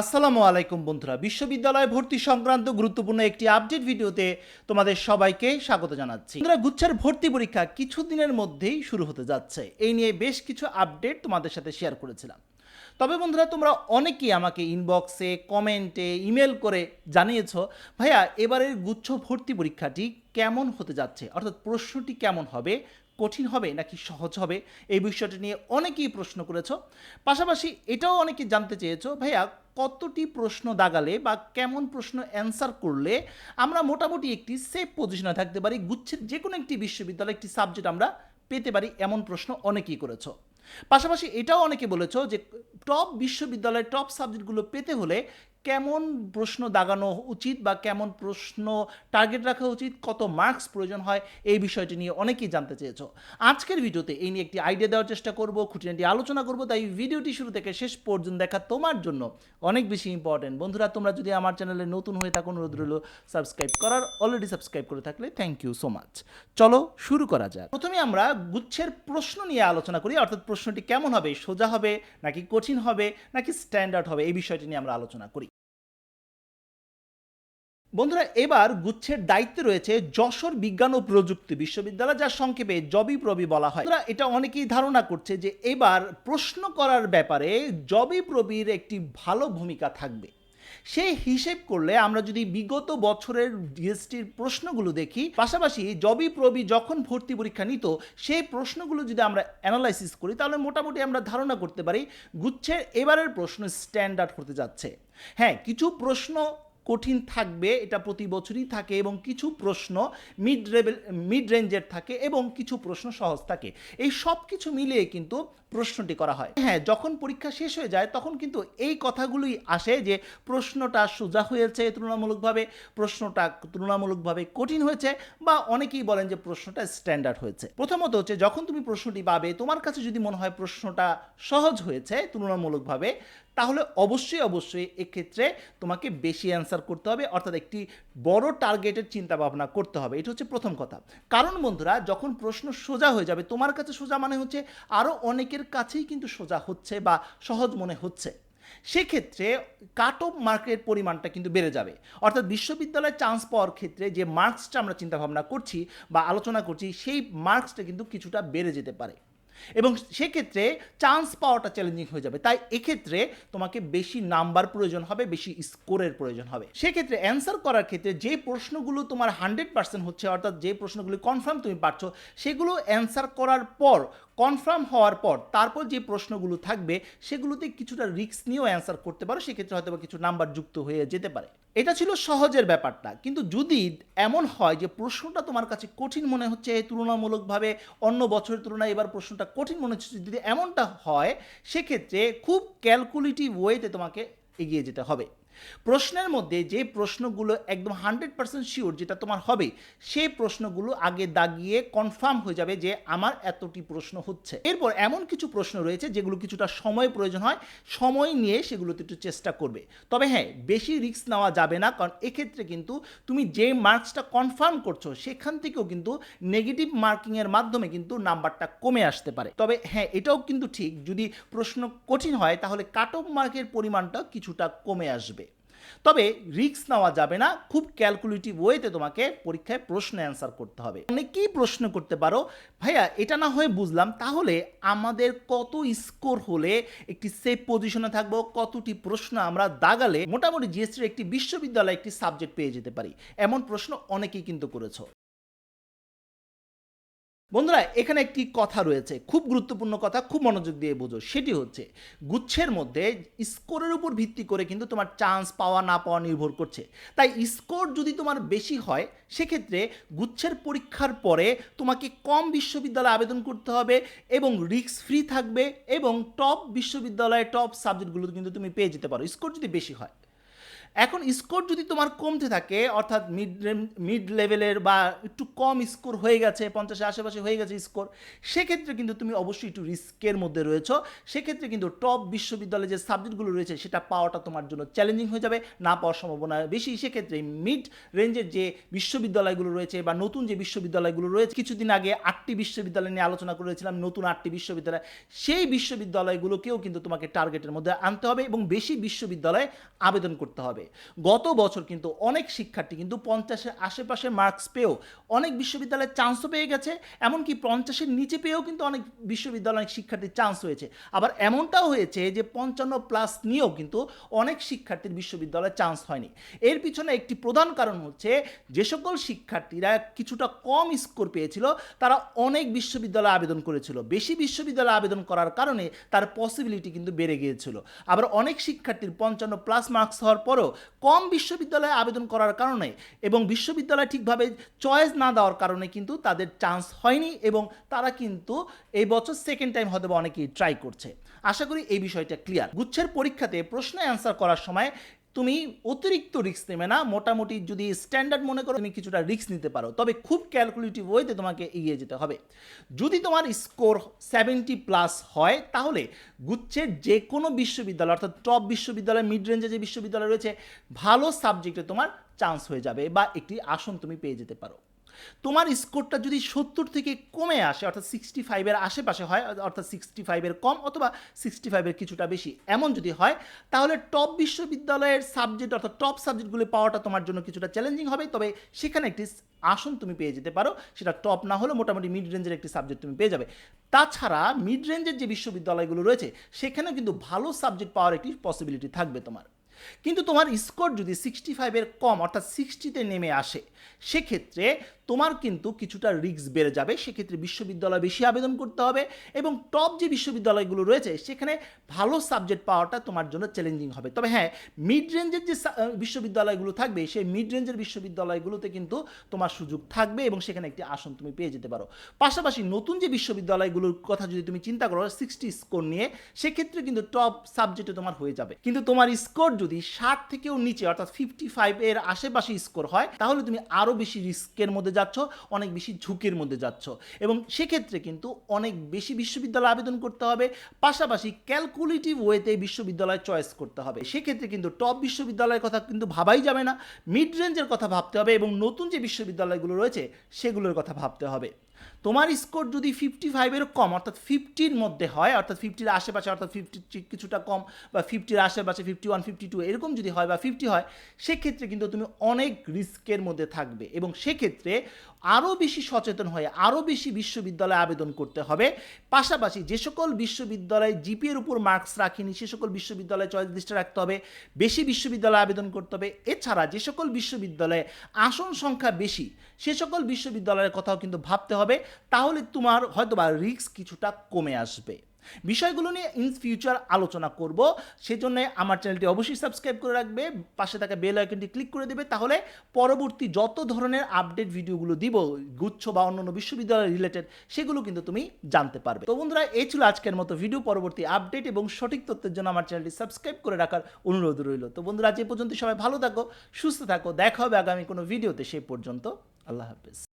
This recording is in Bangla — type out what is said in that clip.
আসসালামু আলাইকুম বন্ধুরা। বিশ্ববিদ্যালয় ভর্তি সংক্রান্ত গুরুত্বপূর্ণ একটি আপডেট ভিডিওতে তোমাদের সবাইকে স্বাগত জানাচ্ছি। বন্ধুরা, গুচ্ছের ভর্তি পরীক্ষা কিছুদিনের মধ্যেই শুরু হতে যাচ্ছে। এই নিয়ে বেশ কিছু আপডেট তোমাদের সাথে শেয়ার করেছিলাম। তবে বন্ধুরা, তোমরা অনেকেই আমাকে ইনবক্সে, কমেন্টে, ইমেল করে জানিয়েছো, ভাইয়া, এবারের গুচ্ছ ভর্তি পরীক্ষাটি কেমন হতে যাচ্ছে? অর্থাৎ প্রশ্নটি কেমন হবে? কঠিন হবে নাকি সহজ হবে? এই বিষয়টি নিয়ে অনেকেই প্রশ্ন করেছ। পাশাপাশি এটাও অনেকে জানতে চেয়েছো, ভাইয়া, কতটি প্রশ্ন দাগালে বা কেমন প্রশ্ন অ্যান্সার করলে আমরা মোটামুটি একটি সেফ পজিশনে থাকতে পারি? গুচ্ছের যে কোনো একটি বিশ্ববিদ্যালয় একটি সাবজেক্ট আমরা পেতে পারি? এমন প্রশ্ন অনেকেই করেছ। পাশাপাশি এটাও অনেকে বলেছ যে, টপ বিশ্ববিদ্যালয়ের টপ সাবজেক্টগুলো পেতে হলে কেমন প্রশ্ন দাগানো উচিত বা কেমন প্রশ্ন টার্গেট রাখা উচিত, কত মার্কস প্রয়োজন হয়, এই বিষয়টি নিয়ে অনেকেই জানতে চেয়েছো। আজকের ভিডিওতে এই নিয়ে একটি আইডিয়া দেওয়ার চেষ্টা করব, খুঁটিনাটি আলোচনা করব, তাই ভিডিওটি শুরু থেকে শেষ পর্যন্ত দেখা তোমার জন্য অনেক বেশি ইম্পর্টেন্ট বন্ধুরা, তোমরা যদি আমার চ্যানেলে নতুন হয়ে থাকো, অনুরোধ রইল সাবস্ক্রাইব করার অলরেডি সাবস্ক্রাইব করে থাকলে থ্যাংক ইউ সো মাচ চলো শুরু করা যাক। প্রথমে আমরা গুচ্ছের প্রশ্ন নিয়ে আলোচনা করি, অর্থাৎ প্রশ্নটি কেমন হবে, সোজা হবে নাকি কঠিন হবে, নাকি স্ট্যান্ডার্ড হবে, এই বিষয়টি নিয়ে আমরা আলোচনা করি। বন্ধুরা, এবার গুচ্ছের দায়িত্বে রয়েছে যশোর বিজ্ঞান ও প্রযুক্তি বিশ্ববিদ্যালয়, যার সংক্ষেপে জবি প্রবি বলা হয়। এটা অনেকেই ধারণা করছে যে এবার প্রশ্ন করার ব্যাপারে জবি প্রবির একটি ভালো ভূমিকা থাকবে। সেই হিসেব করলে আমরা যদি বিগত বছরের ডিএসটির প্রশ্নগুলো দেখি, পাশাপাশি জবি প্রবি যখন ভর্তি পরীক্ষা নিত, সেই প্রশ্নগুলো যদি আমরা অ্যানালাইসিস করি, তাহলে মোটামুটি আমরা ধারণা করতে পারি গুচ্ছের এবারের প্রশ্ন স্ট্যান্ডার্ড হতে যাচ্ছে। হ্যাঁ কিছু প্রশ্ন কঠিন থাকবে, এটা প্রতি বছরই থাকে এবং কিছু প্রশ্ন মিড লেভেল মিড রেঞ্জের থাকে এবং কিছু প্রশ্ন সহজ থাকে। এই সব কিছু মিলিয়ে কিন্তু প্রশ্নটি করা হয়। হ্যাঁ যখন পরীক্ষা শেষ হয়ে যায়, তখন কিন্তু এই কথাগুলোই আসে যে প্রশ্নটা সোজা হয়েছে তুলনামূলকভাবে, প্রশ্নটা তুলনামূলকভাবে কঠিন হয়েছে বা অনেকেই বলেন যে প্রশ্নটা স্ট্যান্ডার্ড হয়েছে। প্রথমত হচ্ছে, যখন তুমি প্রশ্নটি পাবে, তোমার কাছে যদি মনে হয় প্রশ্নটা সহজ হয়েছে তুলনামূলকভাবে তাহলে অবশ্যই অবশ্যই এক্ষেত্রে তোমাকে বেশি অ্যান্সার করতে হবে, অর্থাৎ একটি বড় টার্গেটের চিন্তা ভাবনা করতে হবে। এটা হচ্ছে প্রথম কথা। কারণ বন্ধুরা, যখন প্রশ্ন সোজা হয়ে যাবে, তোমার কাছে সোজা মানে হচ্ছে আরও অনেকের কাছেই কিন্তু সোজা হচ্ছে বা সহজ মনে হচ্ছে। সেক্ষেত্রে কাট অফ মার্কের পরিমাণটা কিন্তু বেড়ে যাবে। অর্থাৎ বিশ্ববিদ্যালয়ে চান্স পাওয়ার ক্ষেত্রে যে মার্কসটা আমরা চিন্তাভাবনা করছি বা আলোচনা করছি, সেই মার্কসটা কিন্তু কিছুটা বেড়ে যেতে পারে। এবং সেক্ষেত্রে চান্স পাওয়াটা চ্যালেঞ্জিং হয়ে যাবে। তাই এক্ষেত্রে তোমাকে বেশি নাম্বার প্রয়োজন হবে, বেশি স্কোরের প্রয়োজন হবে। সেক্ষেত্রে অ্যান্সার করার ক্ষেত্রে যে প্রশ্নগুলো তোমার হান্ড্রেড পার্সেন্ট হচ্ছে, অর্থাৎ যে প্রশ্নগুলি কনফার্ম তুমি পারছ, সেগুলো অ্যান্সার করার পর কনফার্ম হওয়ার পর তারপর যে প্রশ্নগুলো থাকবে, সেগুলোতে কিছুটা রিস্ক নিয়েও অ্যান্সার করতে পারো, সেক্ষেত্রে হয়তো বা কিছু নাম্বার যুক্ত হয়ে যেতে পারে। এটা ছিল সহজের ব্যাপারটা। কিন্তু যদি এমন হয় যে প্রশ্নটা তোমার কাছে কঠিন মনে হচ্ছে, তুলনামূলকভাবে অন্য বছরের তুলনায় এবার প্রশ্নটা কঠিন মনে হচ্ছে, যদি এমনটা হয়, সেক্ষেত্রে খুব ক্যালকুলেটিভ ওয়েতে তোমাকে এগিয়ে যেতে হবে। প্রশ্নের মধ্যে যে প্রশ্নগুলো একদম হান্ড্রেড পার্সেন্ট শিওর যেটা তোমার হবে, সেই প্রশ্নগুলো আগে দাগিয়ে কনফার্ম হয়ে যাবে যে আমার এতটি প্রশ্ন হচ্ছে। এরপর এমন কিছু প্রশ্ন রয়েছে যেগুলো কিছুটা সময় প্রয়োজন হয়, সময় নিয়ে সেগুলোতে একটু চেষ্টা করবে। তবে হ্যাঁ বেশি রিস্ক নেওয়া যাবে না, কারণ এক্ষেত্রে কিন্তু তুমি যে মার্কসটা কনফার্ম করছ, সেখান থেকেও কিন্তু নেগেটিভ মার্কিংয়ের মাধ্যমে কিন্তু নাম্বারটা কমে আসতে পারে। তবে হ্যাঁ এটাও কিন্তু ঠিক, যদি প্রশ্ন কঠিন হয়, তাহলে কাট অফ মার্কের পরিমাণটা কিছুটা কমে আসবে। তবে রিস্ক নেওয়া যাবে না, খুব ক্যালকুলেটিভ ওয়েতে তোমাকে পরীক্ষায় প্রশ্ন অ্যান্সার করতে হবে। মানে কি প্রশ্ন করতে পারো? ভাইয়া, এটা না হয়ে বুঝলাম, তাহলে আমাদের কত স্কোর হলে একটি সেফ পজিশনে থাকব, কতটি প্রশ্ন আমরা দাগালে মোটামুটি জিএসটির একটি বিশ্ববিদ্যালয় একটি সাবজেক্ট পেয়ে যেতে পারি? এমন প্রশ্ন অনেকেই কিন্তু করেছ। বন্ধুরা, এখানে একটি কথা রয়েছে, খুব গুরুত্বপূর্ণ কথা, খুব মনোযোগ দিয়ে বোঝো। সেটি হচ্ছে, গুচ্ছের মধ্যে স্কোরের উপর ভিত্তি করে কিন্তু তোমার চান্স পাওয়া না পাওয়া নির্ভর করছে। তাই স্কোর যদি তোমার বেশি হয়, সেক্ষেত্রে গুচ্ছের পরীক্ষার পরে তোমাকে কম বিশ্ববিদ্যালয়ে আবেদন করতে হবে এবং রিস্ক ফ্রি থাকবে এবং টপ বিশ্ববিদ্যালয়ে টপ সাবজেক্টগুলো কিন্তু তুমি পেয়ে যেতে পারো, স্কোর যদি বেশি হয়। এখন স্কোর যদি তোমার কমতে থাকে, অর্থাৎ মিড মিড লেভেলের বা একটু কম স্কোর হয়ে গেছে, পঞ্চাশের আশেপাশে হয়ে গেছে স্কোর সেক্ষেত্রে কিন্তু তুমি অবশ্যই একটু রিস্কের মধ্যে রয়েছো। সেক্ষেত্রে কিন্তু টপ বিশ্ববিদ্যালয়ে যে সাবজেক্টগুলো রয়েছে, সেটা পাওয়াটা তোমার জন্য চ্যালেঞ্জিং হয়ে যাবে, না পাওয়ার সম্ভাবনা বেশি। সেক্ষেত্রে মিড রেঞ্জের যে বিশ্ববিদ্যালয়গুলো রয়েছে বা নতুন যে বিশ্ববিদ্যালয়গুলো রয়েছে, কিছুদিন আগে আটটি বিশ্ববিদ্যালয় নিয়ে আলোচনা করেছিলাম, নতুন আটটি বিশ্ববিদ্যালয়, সেই বিশ্ববিদ্যালয়গুলোকেও কিন্তু তোমাকে টার্গেটের মধ্যে আনতে হবে এবং বেশি বিশ্ববিদ্যালয়ে আবেদন করতে হবে। গত বছর কিন্তু অনেক শিক্ষার্থী কিন্তু পঞ্চাশের আশেপাশে মার্কস পেয়েও অনেক বিশ্ববিদ্যালয়ে চান্সও পেয়ে গেছে, এমনকি পঞ্চাশের নিচে পেয়েও কিন্তু অনেক বিশ্ববিদ্যালয় অনেক শিক্ষার্থীর চান্স হয়েছে। আবার এমনটাও হয়েছে যে পঞ্চান্ন প্লাস নিয়েও কিন্তু অনেক শিক্ষার্থীর বিশ্ববিদ্যালয়ে চান্স হয়নি। এর পিছনে একটি প্রধান কারণ হচ্ছে যে সকল শিক্ষার্থীরা কিছুটা কম স্কোর পেয়েছিল, তারা অনেক বিশ্ববিদ্যালয়ে আবেদন করেছিল। বেশি বিশ্ববিদ্যালয়ে আবেদন করার কারণে তার পসিবিলিটি কিন্তু বেড়ে গিয়েছিল। আবার অনেক শিক্ষার্থীর পঞ্চান্ন প্লাস মার্কস হওয়ার পরও কম বিশ্ববিদ্যালয়ে আবেদন করার কারণে এবং বিশ্ববিদ্যালয় ঠিকভাবে চয়েস না দেওয়ার কারণে কিন্তু তাদের চান্স হয়নি এবং তারা কিন্তু এই বছর সেকেন্ড টাইম হয়তো অনেকেই ট্রাই করছে। আশা করি এই বিষয়টা ক্লিয়ার গুচ্ছের পরীক্ষাতে প্রশ্ন অ্যান্সার করার সময় তুমি অতিরিক্ত রিস্ক নেবে না। মোটামুটি যদি স্ট্যান্ডার্ড মনে করো, তুমি কিছুটা রিস্ক নিতে পারো। তবে খুব ক্যালকুলেটিভ ওয়েতে তোমাকে এগিয়ে যেতে হবে। যদি তোমার স্কোর সেভেন্টি প্লাস হয়, তাহলে গুচ্ছের যে কোনো বিশ্ববিদ্যালয়, অর্থাৎ টপ বিশ্ববিদ্যালয় মিড রেঞ্জে যে বিশ্ববিদ্যালয় রয়েছে, ভালো সাবজেক্টে তোমার চান্স হয়ে যাবে বা একটি আসন তুমি পেয়ে যেতে পারো। তোমার স্কোরটা যদি সত্তর থেকে কমে আসে, অর্থাৎ সিক্সটি ফাইভের আশেপাশে হয়, অর্থাৎ সিক্সটি ফাইভের কম অথবা সিক্সটি ফাইভের কিছুটা বেশি, এমন যদি হয়, তাহলে টপ বিশ্ববিদ্যালয়ের সাবজেক্ট অর্থাৎ টপ সাবজেক্টগুলি পাওয়াটা তোমার জন্য কিছুটা চ্যালেঞ্জিং হবে। তবে সেখানে একটি আসন তুমি পেয়ে যেতে পারো, সেটা টপ না হলে মোটামুটি মিড রেঞ্জের একটি সাবজেক্ট তুমি পেয়ে যাবে। তাছাড়া মিড রেঞ্জের যে বিশ্ববিদ্যালয়গুলো রয়েছে, সেখানেও কিন্তু ভালো সাবজেক্ট পাওয়ার একটি পসিবিলিটি থাকবে তোমার। কিন্তু তোমার স্কোর যদি সিক্সটি ফাইভের কম, অর্থাৎ সিক্সটিতে নেমে আসে, সেক্ষেত্রে তোমার কিন্তু কিছুটা রিস্ক বেড়ে যাবে। সেক্ষেত্রে বিশ্ববিদ্যালয় বেশি আবেদন করতে হবে এবং টপ যে বিশ্ববিদ্যালয়গুলো রয়েছে, সেখানে ভালো সাবজেক্ট পাওয়াটা তোমার জন্য চ্যালেঞ্জিং হবে। তবে হ্যাঁ মিড রেঞ্জের যে বিশ্ববিদ্যালয়গুলো থাকবে, সেই মিড রেঞ্জের বিশ্ববিদ্যালয়গুলোতে কিন্তু তোমার সুযোগ থাকবে এবং সেখানে একটি আসন তুমি পেয়ে যেতে পারো। পাশাপাশি নতুন যে বিশ্ববিদ্যালয়গুলোর কথা যদি তুমি চিন্তা করো সিক্সটি স্কোর নিয়ে, সেক্ষেত্রে কিন্তু টপ সাবজেক্টে তোমার হয়ে যাবে। কিন্তু তোমার স্কোর যদি ষাট থেকেও নিচে, অর্থাৎ ফিফটি ফাইভ এর আশেপাশে স্কোর হয়, তাহলে তুমি আরও বেশি রিস্কের মধ্যে যাচ্ছ, অনেক বেশি ঝুঁকির মধ্যে যাচ্ছ। এবং সেক্ষেত্রে কিন্তু অনেক বেশি বিশ্ববিদ্যালয় আবেদন করতে হবে, পাশাপাশি ক্যালকুলেটিভ ওয়েতে বিশ্ববিদ্যালয় চয়েস করতে হবে। সেক্ষেত্রে কিন্তু টপ বিশ্ববিদ্যালয়ের কথা কিন্তু ভাবাই যাবে না মিড রেঞ্জের কথা ভাবতে হবে এবং নতুন যে বিশ্ববিদ্যালয়গুলো রয়েছে, সেগুলোর কথা ভাবতে হবে। তোমার স্কোর যদি ফিফটি ফাইভের কম, অর্থাৎ ফিফটির মধ্যে হয়, অর্থাৎ ফিফটির আশেপাশে, অর্থাৎ ফিফটি কিছুটা কম বা ফিফটির আশেপাশে ফিফটি ওয়ান ফিফটি টু এরকম যদি হয় বা ফিফটি হয়, সেক্ষেত্রে কিন্তু তুমি অনেক রিস্কের মধ্যে থাকবে। এবং সেক্ষেত্রে আরও বেশি সচেতন হয়ে আরও বেশি বিশ্ববিদ্যালয়ে আবেদন করতে হবে। পাশাপাশি যে সকল বিশ্ববিদ্যালয়ে জিপিএর উপর মার্কস রাখেনি, সে সকল বিশ্ববিদ্যালয়ে চয়েস লিস্টে রাখতে হবে, বেশি বিশ্ববিদ্যালয়ে আবেদন করতে হবে। এছাড়া যে সকল বিশ্ববিদ্যালয়ে আসন সংখ্যা বেশি, সে সকল বিশ্ববিদ্যালয়ের কথাও কিন্তু ভাবতে হবে। তাহলে তোমার হয়তোবা রিস্ক কিছুটা কমে আসবে। বিষয়গুলো নিয়ে ইন ফিউচার আলোচনা করব। সেজন্য আমার চ্যানেলটি অবশ্যই সাবস্ক্রাইব করে রাখবে, পাশে থাকা বেল আইকনটি ক্লিক করে দেবে, তাহলে পরবর্তী যত ধরনের আপডেট ভিডিওগুলো দিব, গুচ্ছ বা অন্যান্য বিশ্ববিদ্যালয় রিলেটেড সেগুলো কিন্তু তুমি জানতে পারবে। তো বন্ধুরা, এই ছিল আজকের মতো ভিডিও পরবর্তী আপডেট এবং সঠিক তথ্যের জন্য আমার চ্যানেলটি সাবস্ক্রাইব করে রাখার অনুরোধ রইল। তো বন্ধুরা, আজ এ পর্যন্ত সবাই ভালো থাকো, সুস্থ থাকো, দেখা হবে আগামী কোনো ভিডিওতে সেই পর্যন্ত, আল্লাহ হাফেজ।